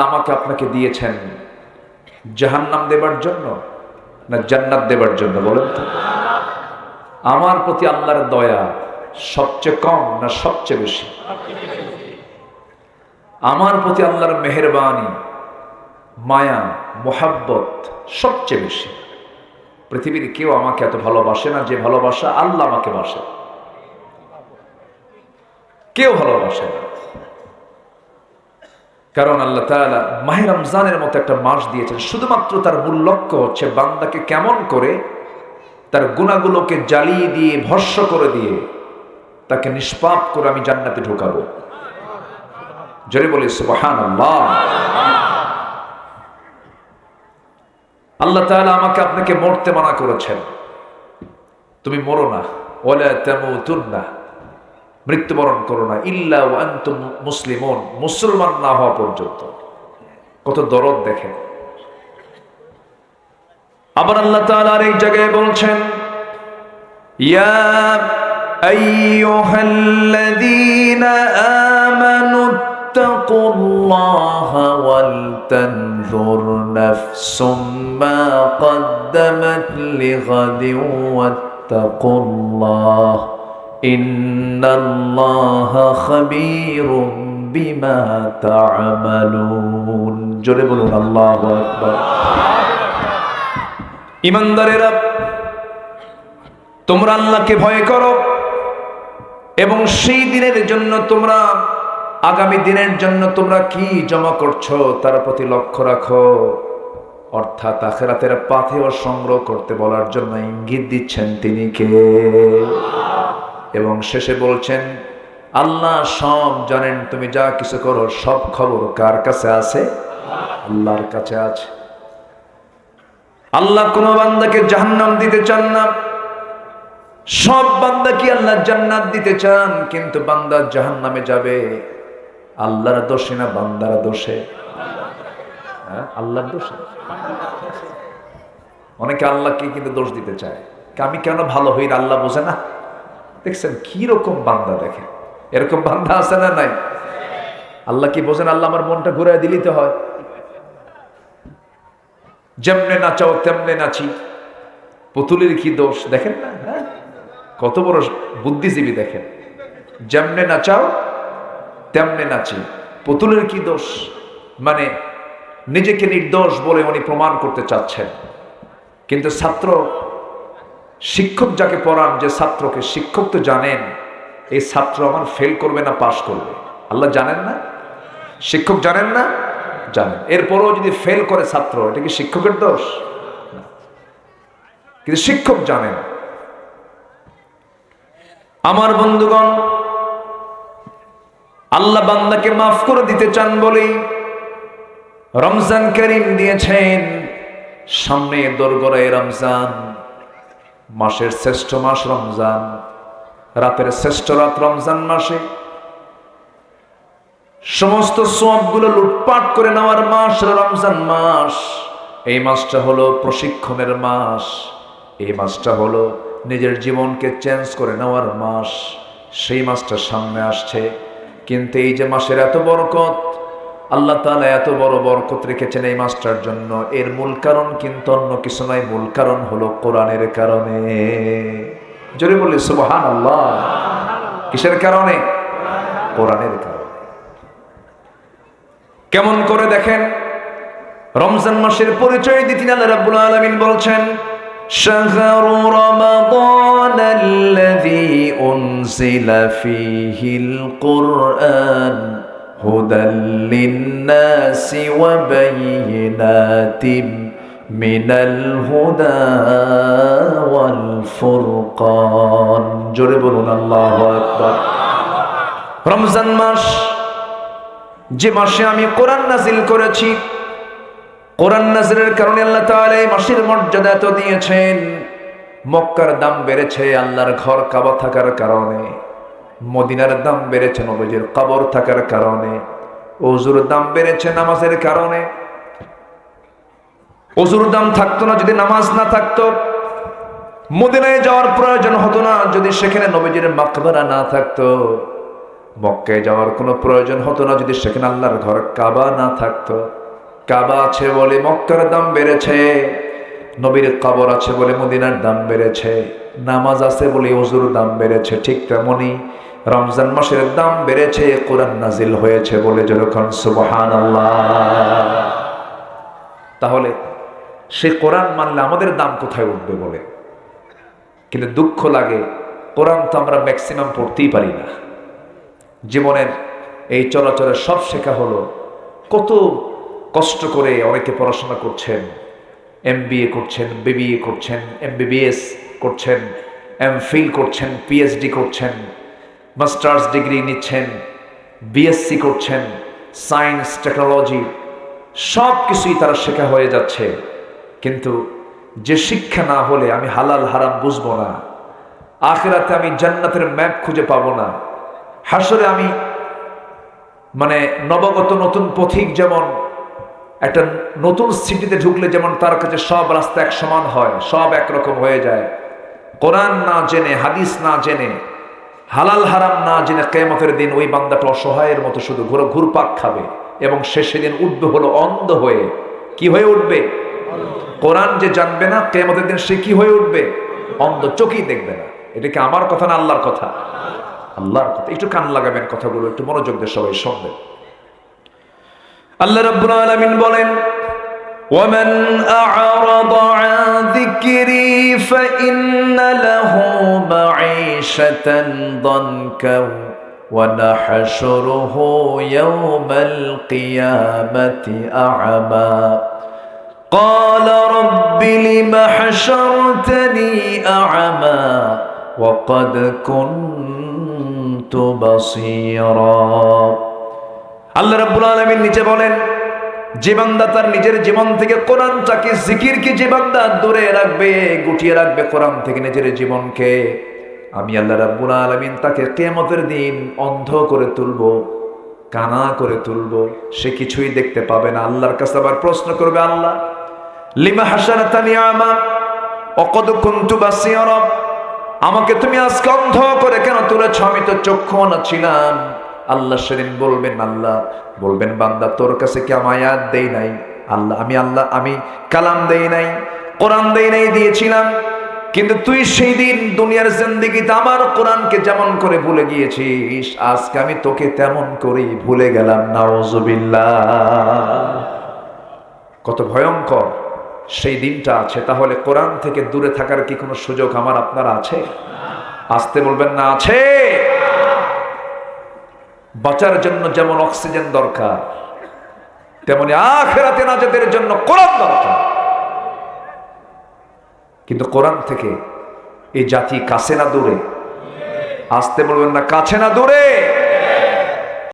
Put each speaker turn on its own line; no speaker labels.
আমাকে আপনাকে দিয়েছেন জাহান্নাম দেবার জন্য না জান্নাত দেবার জন্য বলেন তো? আমার প্রতি আল্লাহর দয়া সবচেয়ে কম না সবচেয়ে বেশি? আমার প্রতি আল্লাহর মেহরবানি, মায়া, মোহাব্বত সবচেয়ে বেশি। পৃথিবীর কেউ আমাকে এত ভালোবাসে না যে ভালোবাসা আল্লাহ আমাকে বাসে। কেউ ভালোবাসে না। কারণ আল্লাহ তাআলা মাহে রমজানের মতো একটা মাস দিয়েছেন। শুধুমাত্র তার মূল লক্ষ্য হচ্ছে বান্দাকে কেমন করে তার গুণাগুলোকে জ্বালিয়ে দিয়ে, ভস্য করে দিয়ে তাকে নিষ্পাপ করে আমি জান্নাতে ঢোকাবো। জোরে বলি সুবহান আল্লাহ আল্লাহ আমাকে আপনাকে মরতে মানা করেছেন। তুমি মরো না। ওলা তামুতুন্না। মৃত্যুবরণ করো না ইল্লা ও আন্তুম মুসলিমন মুসলমান না হওয়া পর্যন্ত কত দরদ দেখেন আবার আল্লাহ তাআলা আর এক জায়গায় বলছেন ইয়া আইয়ুহাল্লাযীনা আমানু ইত্তাকুল্লাহা ওয়াল তানজুর নাফসুম মা قدمت لغد واتقوا الله إن الله خبير بما تعملون জোরে বলুন আল্লাহু আকবার ইমানদারেরা তোমরা আল্লাহকে ভয় করো এবং সেই দিনের জন্য তোমরা আগামী দিনের জন্য তোমরা কি জমা করছো তার প্রতি লক্ষ্য রাখো অর্থাৎ আখেরাতের পাথেও সংগ্রহ করতে বলার জন্য ইঙ্গিত দিচ্ছেন তিনি কে এবং শেষে বলছেন, আল্লাহ সব জানেন, তুমি যা কিছু করো, সব খবর কার কাছে আছে? আল্লাহর কাছে আছে। আল্লাহ কোন বান্দাকে জাহান্নাম দিতে চান না। সব বান্দা কি আল্লাহ জান্নাত দিতে চান? কিন্তু বান্দা জাহান্নামে যাবে। আল্লাহর দোষে না বান্দার দোষে? হ্যাঁ আল্লাহর দোষে। অনেকে আল্লাহকে কিন্তু দোষ দিতে চায়। আমি কেন ভালো হই আল্লাহ বোঝে না। দেখছেন কি রকম বান্দা দেখেন এরকম বান্দা আছে না নাই? আল্লাহ কি বোঝেন, আল্লাহ আমার মনটা ঘুরাই দিলিতে হয়। যেমনে নাচাও, তেমনে নাচি। পুতুলের কি দোষ? দেখেন না হ্যাঁ? কত বড় বুদ্ধিজীবী দেখেন। যেমনে নাচাও, তেমনে নাচি। পুতুলের কি দোষ? মানে নিজেকে নির্দোষ বলে উনি প্রমাণ করতে চাচ্ছেন। কিন্তু ছাত্র শিক্ষক যাকে পড়ান, যে ছাত্রকে, শিক্ষক তো জানেন, এই ছাত্র আমার ফেল করবে না পাশ করবে। আল্লাহ জানেন না? শিক্ষক জানেন না? জানেন। এরপরও যদি ফেল করে ছাত্র, এটা কি শিক্ষকের দোষ? কিন্তু শিক্ষক জানেন। আমার বন্ধুগণ, আল্লাহ বান্দাকে মাফ করে দিতে চান বলেই রমজান করিম দিয়েছেন। সামনে দোরগড়ায় রমজান। মাসের শ্রেষ্ঠ মাস রমজান। রাতের শ্রেষ্ঠ রাত রমজান মাসে সমস্ত সবগুলো লুটপাট করে নেওয়ার মাস রমজান মাস। এই মাসটা হলো প্রশিক্ষণের মাস। এই মাসটা হলো নিজের জীবনকে চেঞ্জ করে নেওয়ার মাস। সেই মাসটা সামনে আসছে। কিন্তু এই যে মাসের এত বরকত আল্লাহ তাআলা এত বড় বরকত রেখেছেন এই মাসটার জন্য এর মূল কারণ কিন্তু অন্য কিছু নয় মূল কারণ হলো কোরআনের কারণে জোরে বললি সুবহান আল্লাহ কিসের কারণে কোরআনের কারণে কেমন করে দেখেন রমজান মাসের পরিচয় দিতেন আল্লাহ রাব্বুল আলামিন বলছেন شهر رمضان الذي أنزل فيه القرآن هدى للناس وبينات من الهدى والفرقان জোরে বলুন আল্লাহু আকবার রমজান মাস যে মাসে আমি কোরআন নাজিল করেছি কোরআন নাজিলের কারণে আল্লাহ তাআলা এই মাসের মর্যাদা এত দিয়েছেন মক্কার দাম বেড়েছে আল্লাহর ঘর কাবা থাকার কারণে মদিনার দাম বেড়েছে নবীজির কবর থাকার কারণে অজুর দাম বেড়েছে নামাজের কারণে। অজুর দাম থাকতো না যদি নামাজ না থাকতো। মদিনায় যাওয়ার প্রয়োজন হতো না যদি সেখানে নবীজির মাকবারা না থাকতো। মক্কায় যাওয়ার কোনো প্রয়োজন হতো না যদি সেখানে আল্লাহর ঘর কাবা না থাকতো। কাবা আছে বলে মক্কার দাম বেড়েছে, নবীর কবর আছে বলে মদিনার দাম বেড়েছে, নামাজ আছে বলে অজুর দাম বেড়েছে, ঠিক তেমনি রমজান মাসের দাম বেড়েছে, কোরআন নাজিল হয়েছে বলে যেরকম সুবহান তাহলে সে কোরআন মানলে আমাদের দাম কোথায় উঠবে বলে? কিন্তু দুঃখ লাগে, কোরআন তো আমরা ম্যাক্সিমাম পড়তেই পারি না। জীবনের এই চলাচলে সব শেখা হলো, কত কষ্ট করে অনেকে পড়াশোনা করছেন এম করছেন বিবিএ করছেন এম করছেন এম ফিল করছেন পিএইচডি করছেন। মাস্টার্স ডিগ্রি নিচ্ছেন বিএসসি করছেন, সায়েন্স, টেকনোলজি সব কিছুই তারা শেখা হয়ে যাচ্ছে। কিন্তু যে শিক্ষা না হলে আমি হালাল হারাম বুঝব না। আখেরাতে আমি জান্নাতের ম্যাপ খুঁজে পাবো না। হাসরে আমি মানে নবগত নতুন পথিক যেমন, একটা নতুন সিটিতে ঢুকলে যেমন তার কাছে সব রাস্তা এক সমান হয়, সব একরকম হয়ে যায়। কোরআন না জেনে, হাদিস না জেনে হালাল হারাম না জেনে কেমতের দিন ওই বান্দাটা অসহায়ের মতো শুধু ঘুরো ঘুরপাক খাবে এবং সে সেদিন উঠবে হলো অন্ধ হয়ে। কি হয়ে উঠবে? কোরআন যে জানবে না কেমতের দিন সে কি হয়ে উঠবে? অন্ধ, চোখেই দেখবে না। এটা কি আমার কথা না আল্লাহর কথা? আল্লাহর কথা। একটু কান লাগাবেন কথাগুলো, একটু মনোযোগ দিয়ে সবাই শুনবেন। আল্লাহ রাব্বুল আলামিন বলেন
ومن أعرض عن ذكري فإن له معيشة ضنكا ونحشره يوم القيامة أعمى قال رب لم حشرتني أعمى وقد كنت بصيرا
الله رب العالمين نجيب যে বান্দা তার নিজের জীবন থেকে কোরআনটাকে জিকিরকে যে বান্দা দূরে রাখবে, গুটিয়ে রাখবে কোরআন থেকে নিজের জীবনকে। আমি আল্লাহ রাব্বুল আলামিন তাকে কিয়ামতের দিন অন্ধ করে তুলব, কানা করে তুলব, সে কিছুই দেখতে পাবে না। আল্লাহর কাছে আবার প্রশ্ন করবে আল্লাহ, লিমা আমা? অকদ কুনতু বাসিরা? আমাকে তুমি আজকে অন্ধ করে কেন তুলেছ? আমি তো চক্ষু না, ছিলাম। আল্লাহ সেদিন বলবেন, আল্লাহ, বলবেন বান্দা, তোর কাছে কি আমি আয়াত দেই নাই? আল্লাহ, আমি আল্লাহ, আমি কালাম দেই নাই, কোরআন দেই নাই দিয়েছিলাম। কিন্তু তুই সেই দিন দুনিয়ার জিন্দিগিতে আমার কোরআনকে যেমন করে ভুলে গিয়েছিস, আজকে আমি তোকে তেমন করেই ভুলে গেলাম। নাউজুবিল্লাহ। কত ভয়ঙ্কর সেই দিনটা আছে। তাহলে কোরআন থেকে দূরে থাকার কি কোনো সুযোগ আমার আপনার আছে? আসতে বলবেন, না, আছে। বাঁচার জন্য যেমন অক্সিজেন দরকার, তেমনি আখেরাতে নাজাদের জন্য কোরআন দরকার। কিন্তু কোরআন থেকে এই জাতি কাছে না দূরে? আসতে বলবেন না, কাছে না দূরে?